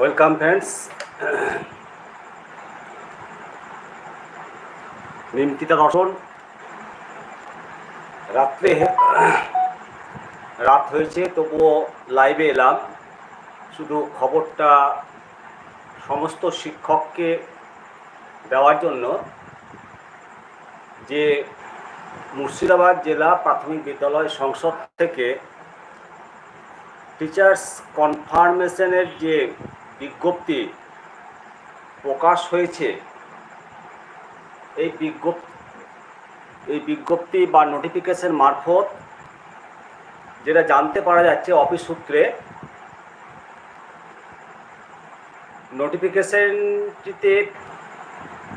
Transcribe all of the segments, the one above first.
Welcome friends Nimtita দর্শন। রাত্রে রাত হয়েছে, তবুও লাইভে এলাম। শুধু খবরটা সমস্ত শিক্ষককে দেওয়ার জন্য যে মুর্শিদাবাদ জেলা প্রাথমিক বিদ্যালয় সংসদ থেকে টিচার্স কনফার্মেশনের যে বিজ্ঞপ্তি প্রকাশ হয়েছে। এই বিজ্ঞপ্তি এই বিজ্ঞপ্তি বা নোটিফিকেশন মারফত যেটা জানতে পারা যাচ্ছে অফিস সূত্রে নোটিফিকেশনটিতে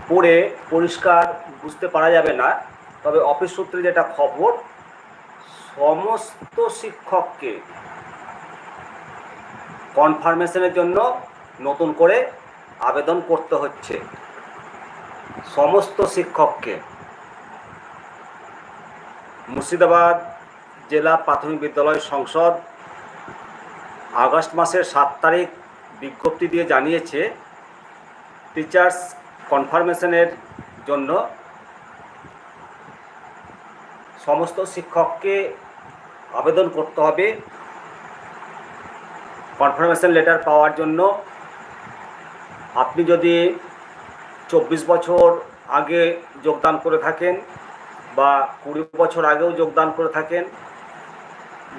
পড়ে পরিষ্কার বুঝতে পারা যাবে না। তবে অফিস সূত্রে যেটা খবর, সমস্ত শিক্ষককে কনফার্মেশনের জন্য নতুন করে আবেদন করতে হচ্ছে। সমস্ত শিক্ষককে মুর্শিদাবাদ জেলা প্রাথমিক বিদ্যালয় সংসদ আগস্ট মাসের সাত তারিখ বিজ্ঞপ্তি দিয়ে জানিয়েছে টিচার্স কনফার্মেশনের জন্য সমস্ত শিক্ষককে আবেদন করতে হবে। কনফার্মেশন লেটার পাওয়ার জন্য আপনি যদি চব্বিশ বছর আগে যোগদান করে থাকেন বা কুড়ি বছর আগেও যোগদান করে থাকেন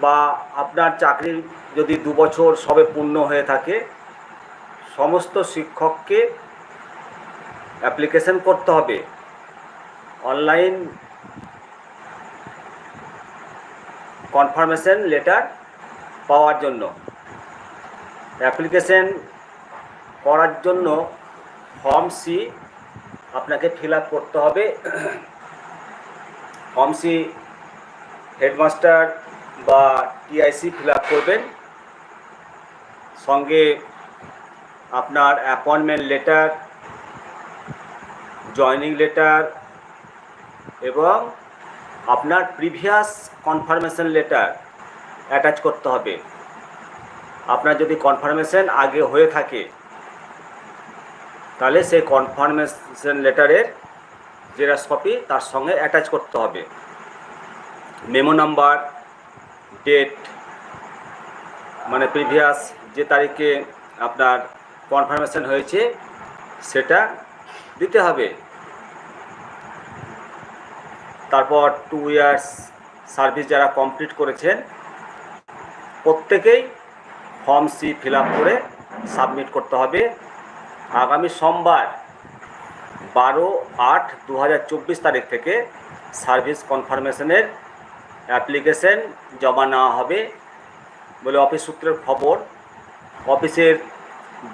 বা আপনার চাকরির যদি দু বছর সবে পূর্ণ হয়ে থাকে, সমস্ত শিক্ষককে অ্যাপ্লিকেশন করতে হবে। অনলাইন কনফার্মেশন লেটার পাওয়ার জন্য। অ্যাপ্লিকেশন করার জন্য ফর্ম সি আপনাকে ফিল করতে হবে। ফর্ম সি হেডমাস্টার বা টিআইসি ফিল করবেন। সঙ্গে আপনার অ্যাপয়েন্টমেন্ট লেটার জয়নিং লেটার এবং আপনার প্রিভিয়াস কনফার্মেশন লেটার অ্যাটাচ করতে হবে। আপনার যদি কনফার্মেশন আগে হয়ে থাকে তাহলে সেই কনফার্মেশন লেটারের জেরক্স কপি তার সঙ্গে অ্যাটাচ করতে হবে। মেমো নাম্বার ডেট মানে প্রিভিয়াস যে তারিখে আপনার কনফার্মেশন হয়েছে, সেটা দিতে হবে। তারপর টু ইয়ার্স সার্ভিস যারা কমপ্লিট করেছেন, প্রত্যেকেই ফর্ম সি ফিল করে সাবমিট করতে হবে। আগামী সোমবার বারো আট দু তারিখ থেকে সার্ভিস কনফার্মেশনের অ্যাপ্লিকেশন জমা নেওয়া হবে বলে অফিস সূত্রের খবর। অফিসের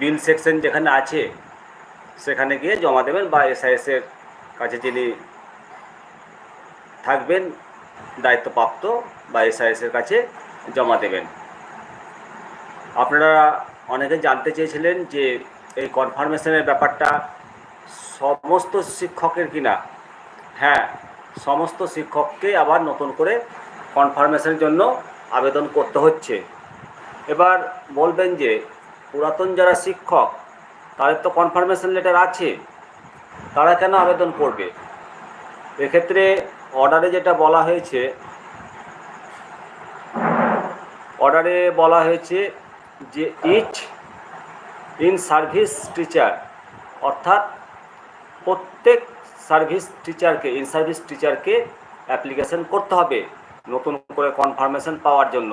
বিল সেকশন যেখানে আছে, সেখানে গিয়ে জমা দেবেন বা এসআইএসের কাছে যিনি থাকবেন, দায়িত্বপ্রাপ্ত বা এসআইএসের কাছে জমা দেবেন। আপনারা অনেকে জানতে চেয়েছিলেন যে এই কনফার্মেশনের ব্যাপারটা সমস্ত শিক্ষকের কিনা? হ্যাঁ সমস্ত শিক্ষককে আবার নতুন করে কনফার্মেশনের জন্য আবেদন করতে হচ্ছে। এবার বলবেন যে, পুরাতন যারা শিক্ষক, তাদের তো কনফার্মেশন লেটার আছে, তারা কেন আবেদন করবে? এক্ষেত্রে অর্ডারে যেটা বলা হয়েছে অর্ডারে বলা হয়েছে যে ইচ ইন সার্ভিস টিচার। অর্থাৎ প্রত্যেক সার্ভিস টিচারকে, ইন সার্ভিস টিচারকে অ্যাপ্লিকেশন করতে হবে নতুন করে কনফার্মেশন পাওয়ার জন্য।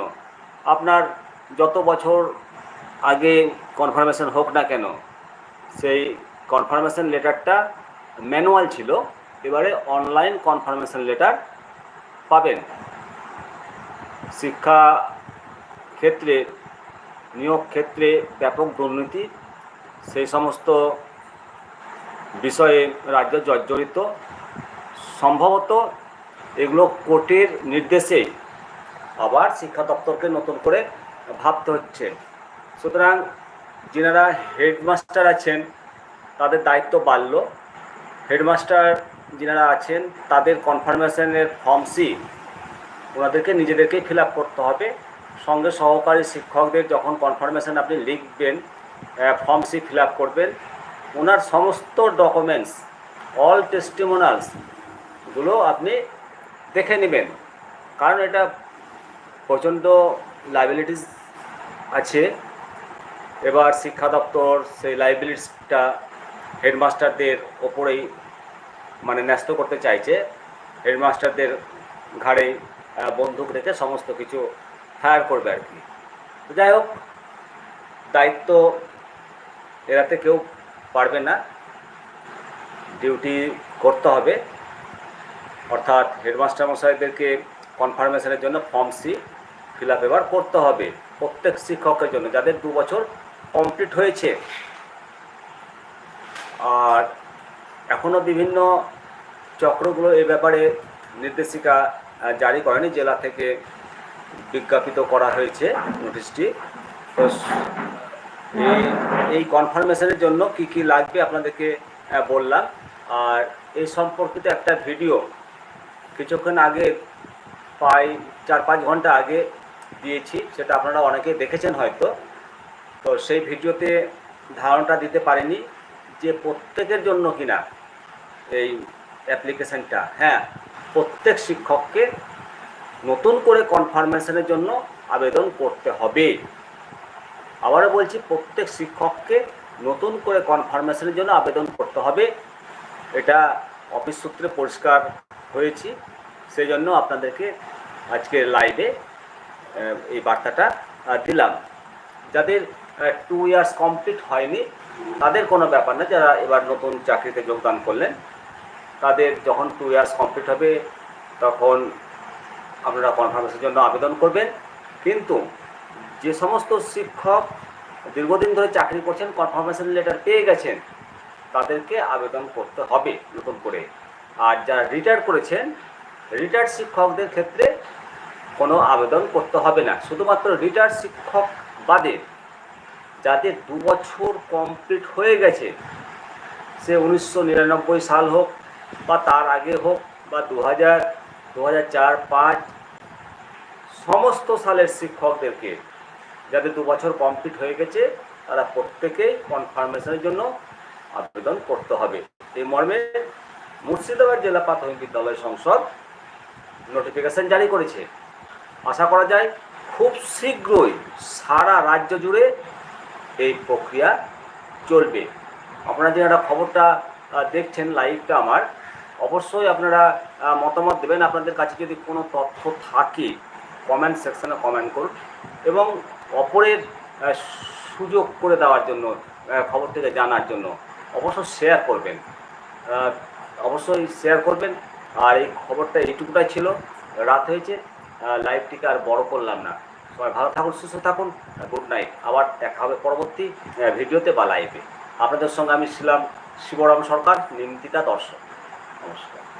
আপনার যত বছর আগে কনফার্মেশন হোক না কেন, সেই কনফার্মেশন লেটারটা ম্যানুয়াল ছিল, এবারে অনলাইন কনফার্মেশন লেটার পাবেন। শিক্ষা ক্ষেত্রে নিয়োগ ক্ষেত্রে ব্যাপক দুর্নীতি, সেই সমস্ত বিষয়ে রাজ্য জর্জরিত। সম্ভবত এগুলো কোর্টের নির্দেশে আবার শিক্ষা দপ্তরকে নতুন করে ভাবতে হচ্ছে। সুতরাং যেনারা হেডমাস্টার আছেন, তাদের দায়িত্ব বাড়ল। হেডমাস্টার যিনারা আছেন, তাদের কনফার্মেশনের ফর্ম সি ওনাদেরকে নিজেদেরকেই ফিল করতে হবে। সঙ্গে সহকারী শিক্ষকদের যখন কনফার্মেশন আপনি লিখবেন ফর্ম সি ফিল আপ করবেন, ওনার সমস্ত ডকুমেন্টস অল টেস্টিমোনালসগুলো আপনি দেখে নেবেন। কারণ এটা প্রচণ্ড লাইবিলিটিস আছে। এবার শিক্ষা দপ্তর সেই লাইবিলিটিসটা হেডমাস্টারদের ওপরেই মানে ন্যস্ত করতে চাইছে। হেডমাস্টারদের ঘাড়ে বন্দুক রেখে সমস্ত কিছু ফায়ার করবে আর কি। যাই হোক, দায়িত্ব এড়াতে কেউ পারবে না। ডিউটি করতে হবে। অর্থাৎ হেডমাস্টার মশাইদেরকে কনফার্মেশনের জন্য ফর্ম সি ফিল আপ এবার করতে হবে প্রত্যেক শিক্ষকের জন্য, যাদের দু বছর কমপ্লিট হয়েছে। আর এখনও বিভিন্ন চক্রগুলো এ ব্যাপারে নির্দেশিকা জারি করেনি জেলা থেকে। বিজ্ঞাপিত করা হয়েছে নোটিশটি। তো এই কনফার্মেশনের জন্য কি কি লাগবে আপনাদেরকে বললাম। আর এই সম্পর্কিত একটা ভিডিও কিছুক্ষণ আগে প্রায় চার পাঁচ ঘণ্টা আগে দিয়েছি, সেটা আপনারা অনেকে দেখেছেন হয়তো। তো সেই ভিডিওতে ধারণাটা দিতে পারিনি যে প্রত্যেকের জন্য কিনা এই অ্যাপ্লিকেশনটা হ্যাঁ প্রত্যেক শিক্ষককে নতুন করে কনফার্মেশনের জন্য আবেদন করতে হবে। আবারও বলছি, প্রত্যেক শিক্ষককে নতুন করে কনফার্মেশনের জন্য আবেদন করতে হবে। এটা অফিস সূত্রে পরিষ্কার হয়েছি। সেই জন্য আপনাদেরকে আজকে লাইভে এই বার্তাটা দিলাম। যাদের টু ইয়ার্স কমপ্লিট হয়নি, তাদের কোনো ব্যাপার না, যারা এবার নতুন চাকরিতে যোগদান করলেন, তাদের যখন টু ইয়ার্স কমপ্লিট হবে, তখন আপনারা কনফার্মেশনের জন্য আবেদন করবেন। কিন্তু যে সমস্ত শিক্ষক দীর্ঘদিন ধরে চাকরি করছেন কনফার্মেশন লেটার পেয়ে গেছেন, তাদেরকে আবেদন করতে হবে নতুন করে। আর যারা রিটায়ার করেছেন রিটায়ার্ড শিক্ষকদের ক্ষেত্রে কোনো আবেদন করতে হবে না। শুধুমাত্র রিটায়ার্ড শিক্ষক বাদে যাদের দু বছর কমপ্লিট হয়ে গেছে, সে উনিশশো নিরানব্বই সাল হোক বা তার আগে হোক বা দু হাজার দু হাজার সমস্ত সালের শিক্ষকদেরকে, যাদের দু বছর কমপ্লিট হয়ে গেছে, তারা প্রত্যেকেই কনফার্মেশনের জন্য আবেদন করতে হবে। এই মর্মে মুর্শিদাবাদ জেলা প্রাথমিক বিদ্যালয় সংসদ নোটিফিকেশন জারি করেছে। আশা করা যায় খুব শীঘ্রই সারা রাজ্য জুড়ে এই প্রক্রিয়া চলবে। আপনারা যে একটা খবরটা দেখছেন লাইভটা আমার অবশ্যই আপনারা মতামত দেবেন। আপনাদের কাছে যদি কোনো তথ্য থাকে কমেন্ট সেকশনে কমেন্ট করুন। এবং অপরের সুযোগ করে দেওয়ার জন্য খবর থেকে জানার জন্য অবশ্যই শেয়ার করবেন। অবশ্যই শেয়ার করবেন। আর এই খবরটা এইটুকুটাই ছিল। রাত হয়েছে। লাইভটিকে আর বড় করলাম না। সবাই ভালো থাকুন, সুস্থ থাকুন। গুড নাইট আবার দেখা হবে পরবর্তী ভিডিওতে বা লাইভে আপনাদের সঙ্গে আমি ছিলাম শিবরাম সরকার নিমতিতা দর্শক। নমস্কার।